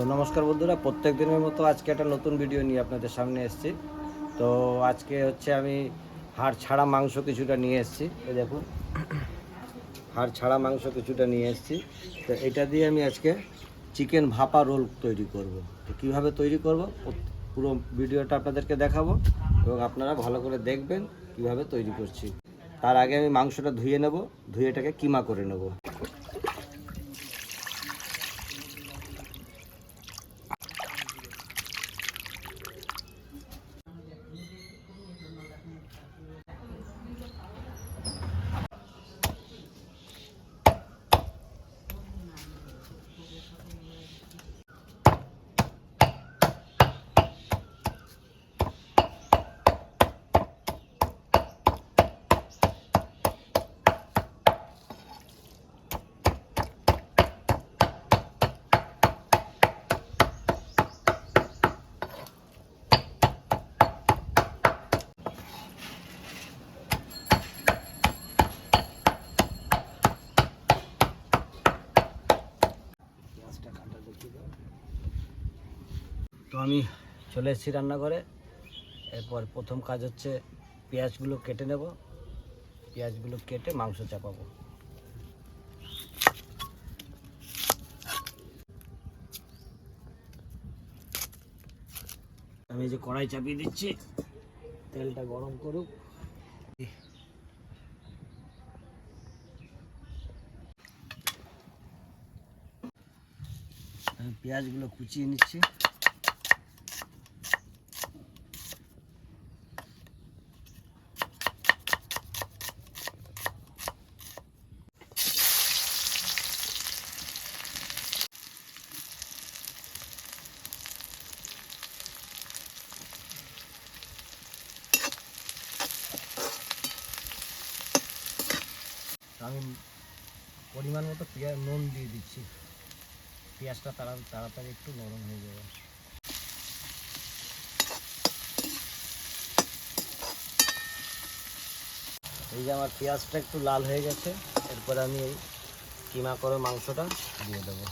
তো নমস্কার বন্ধুরা, প্রত্যেক দিনের মতো আজকে একটা নতুন ভিডিও নিয়ে আপনাদের সামনে এসেছি। তো আজকে হচ্ছে আমি হাড় ছাড়া মাংস কিছুটা নিয়ে এসেছি। এই দেখুন, হাড় ছাড়া মাংস কিছুটা নিয়ে এসেছি। তো এটা দিয়ে আমি আজকে চিকেন ভাপা রোল তৈরি করব। তো কীভাবে তৈরি করব? পুরো ভিডিওটা আপনাদেরকে দেখাবো এবং আপনারা ভালো করে দেখবেন কীভাবে তৈরি করছি। তার আগে আমি মাংসটা ধুয়ে নেব, ধুয়ে এটাকে কিমা করে নেব তো আমি চলে এসেছি রান্নাঘরে। এরপর প্রথম কাজ হচ্ছে পেঁয়াজগুলো কেটে নেব। পেঁয়াজগুলো কেটে মাংস চাপাবো। আমি যে কড়াই চাপিয়ে দিচ্ছি। তেলটা গরম করুক। পেঁয়াজগুলো কুচিয়ে নিচ্ছি আমি পরিমাণ মতো পেঁয়াজ, নুন দিয়ে দিচ্ছি। পেঁয়াজটা তাড়া তাড়াতাড়ি একটু নরম হয়ে যাবে। এই যে আমার পেঁয়াজটা একটু লাল হয়ে গেছে, এরপর আমি এই কিমা করে মাংসটা দিয়ে দেবো।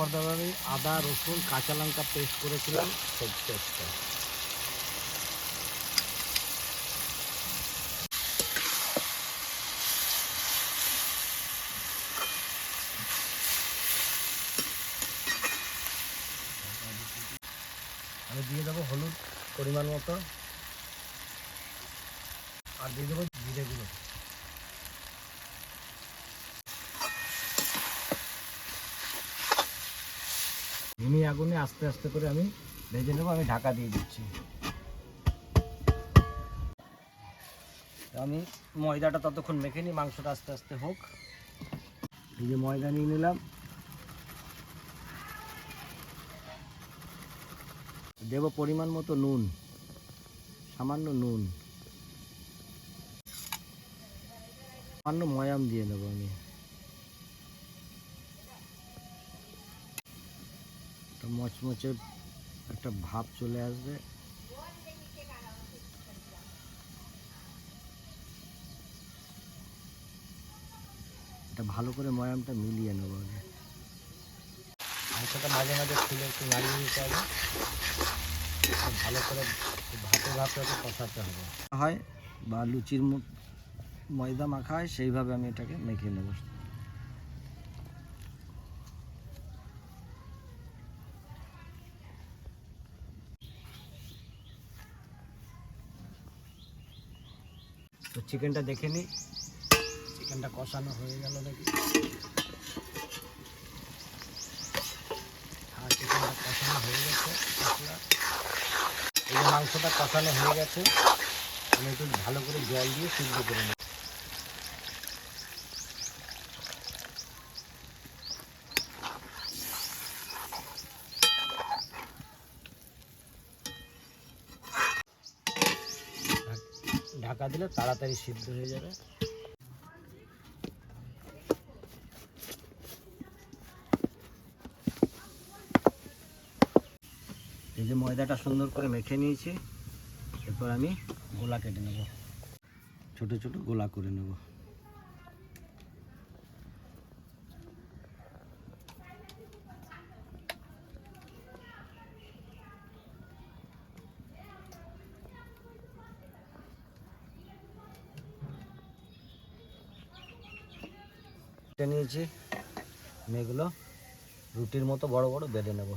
এরপর দেবো আমি আদা রসুন কাঁচা লঙ্কা পেস্ট করেছিলাম। সেই পেস্টটা আমি দিয়ে দেবো হলুদ পরিমাণ মতো। আর দিয়ে দেবো জিরে গুঁড়ো মিনি আগুনে আস্তে আস্তে করে আমি ভেজে নেব, আমি ঢাকা দিয়ে দিচ্ছি। আমি ময়দাটা ততক্ষণ মেখে নিই, মাংসটা আস্তে আস্তে হোক। এই যে ময়দা নিয়ে নিলাম। দেব পরিমাণ মতো নুন, সামান্য নুন। সামান্য ময়াম দিয়ে নেব আমি। মচমচে একটা ভাব চলে আসবে। এটা ভালো করে ময়ামটা মিলিয়ে নেব আগে। মাংসটা মাঝে মাঝে খুলে একটু নাড়িয়ে দিতে হবে। ভালো করে ভাতে ভাতে কষাতে হবে। হয় বা লুচির ময়দা মাখা হয় সেইভাবে আমি এটাকে মেখে নেব। তো চিকেনটা দেখে নিই চিকেনটা কষানো হয়ে গেল নাকি আর চিকেনটা কষানো হয়ে গেছে এই মাংসটা কষানো হয়ে গেছে, আমি একটু ভালো করে জল দিয়ে সিদ্ধ করে নেব। ঢাকা দিলে তাড়াতাড়ি সিদ্ধ হয়ে যাবে। এই যে ময়দাটা সুন্দর করে মেখে নিয়েছি, এরপর আমি গোলা কেটে নেব। ছোট ছোট গোলা করে নেব। কেটে নিয়েছি। মেয়েগুলো রুটির মতো বড় বড় বেঁধে নেব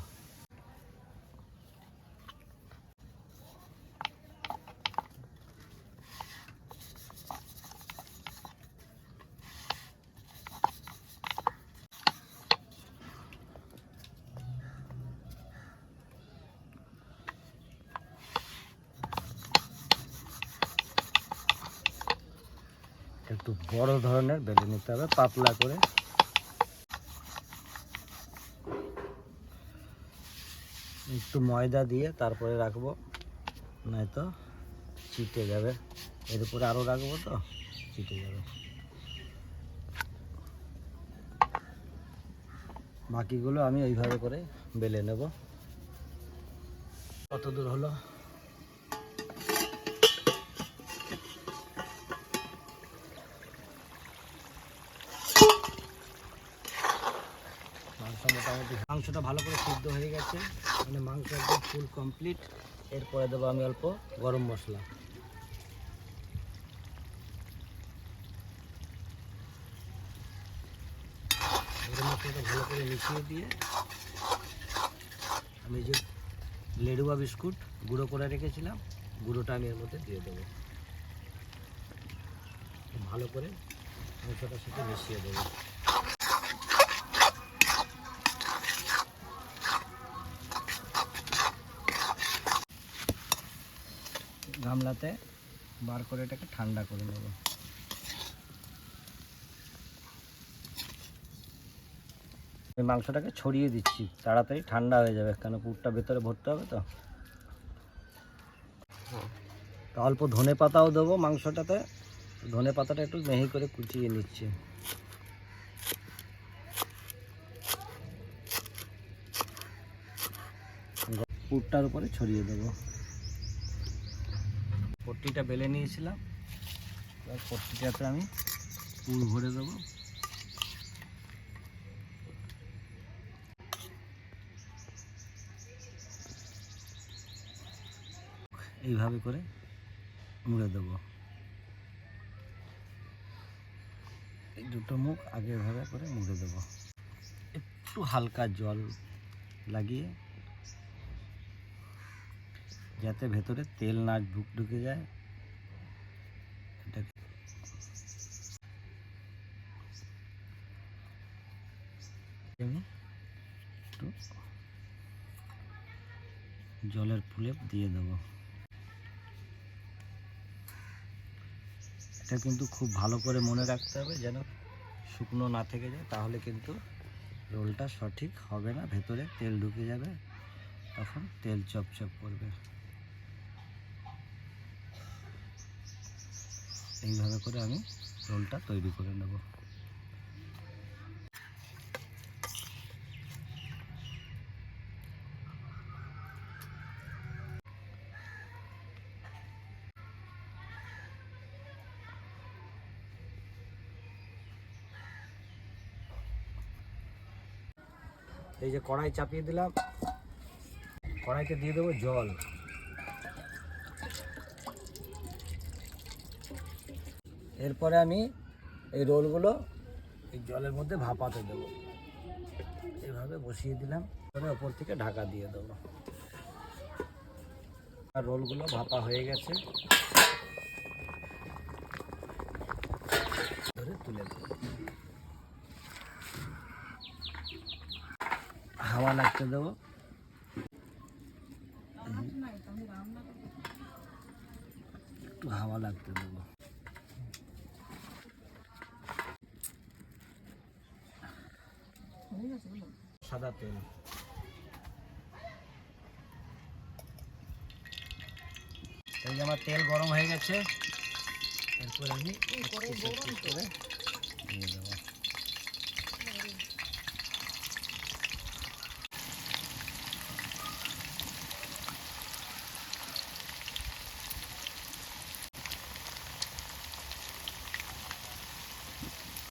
একটু বড় ধরনের বেলে নিতে হবে, পাতলা করে। একটু ময়দা দিয়ে তারপরে রাখব, নয়তো চিটে যাবে। এর উপরে আরও রাখব তো চিটে যাবে। বাকিগুলো আমি ওইভাবে করে বেলে নেব। কত দূর হলো? মাংসটা ভালো করে সিদ্ধ হয়ে গেছে। মানে মাংস একদম ফুল কমপ্লিট এরপরে দেবো আমি অল্প গরম মশলা। গরম মশলাটা ভালো করে মিশিয়ে দিয়ে আমি যে লেডুয়া বিস্কুট গুঁড়ো করে রেখেছিলাম, গুঁড়োটা আমি এর মধ্যে দিয়ে দেবো। ভালো করে মশলাটার সাথে মিশিয়ে দেবো। গামলাতে বার করে এটাকে ঠান্ডা করে নেব। এই মাংসটাকে ছড়িয়ে দিচ্ছি, তাড়াতাড়ি ঠান্ডা হয়ে যাবে, কেন পুরটা ভেতরে ভরতে হবে তো? অল্প ধনে পাতাও দেবো মাংসটাতে, ধনে পাতাটা একটু মেহি করে কুচিয়ে নিচ্ছি। পুরটার উপরে ছড়িয়ে দেবো। পট্টিটা বেলে নিয়েছিলাম। এবার পট্টিটাতে আমি পুর ভরে দেবো। এইভাবে করে মুড়ে দেবো। এই দুটো মুখ আগে এভাবে করে মুড়ে দেবো। একটু হালকা জল লাগিয়ে যাতে ভেতরে তেল না ঢুক, ঢুকে যায়। জলের প্রলেপ দিয়ে দেব। এটা কিন্তু খুব ভালো করে মনে রাখতে হবে যেন শুকনো না থেকে যায়, তাহলে কিন্তু রোলটা সঠিক হবে না। ভেতরে তেল ঢুকে যাবে, তখন তেল চপচপ করবে। এইভাবে করে আমি রোলটা তৈরি করে নেব। এই যে কড়াই চাপিয়ে দিলাম। কড়াইতে দিয়ে দেবো জল। এরপরে আমি এই রোলগুলো এই জলের মধ্যে ভাপাতে দেবো। এভাবে বসিয়ে দিলাম। পরে ওপর থেকে ঢাকা দিয়ে দেবো। আর রোলগুলো ভাপা হয়ে গেছে। ধরে তুলে দেবো। হাওয়া লাগতে দেবো। একটু হাওয়া লাগতে দেবো। তেল এই আমার তেল গরম হয়ে গেছে। এরপর আমি করে দিয়ে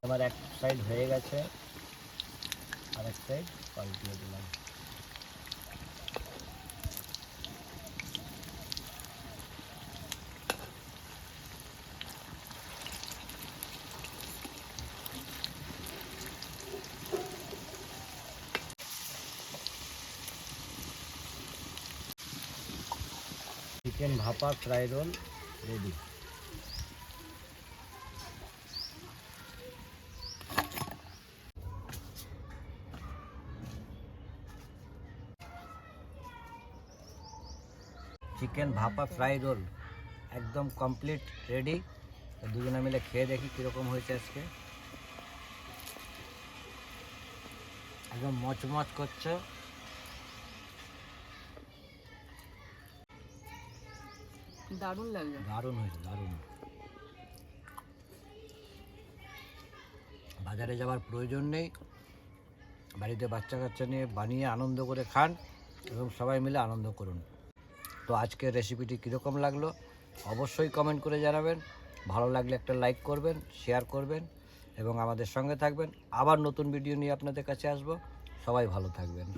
আমার এক সাইড হয়ে গেছে। আর এক সাইড পাল্টিয়ে দিলাম চিকেন ভাপা ফ্রাই রোল রেডি চিকেন ভাপা ফ্রাই রোল একদম কমপ্লিট রেডি দুজনে মিলে খেয়ে দেখি কীরকম হয়েছে আজকে। একদম মচমচ করছে। দারুণ লাগবে দারুণ হয়েছে দারুণ। বাজারে যাওয়ার প্রয়োজন নেই। বাড়িতে বাচ্চা কাচ্চা নিয়ে বানিয়ে আনন্দ করে খান এবং সবাই মিলে আনন্দ করুন। তো আজকের রেসিপিটি কীরকম লাগল? অবশ্যই কমেন্ট করে জানাবেন। ভালো লাগলে একটা লাইক করবেন শেয়ার করবেন এবং আমাদের সঙ্গে থাকবেন। আবার নতুন ভিডিও নিয়ে আপনাদের কাছে আসব। সবাই ভালো থাকবেন।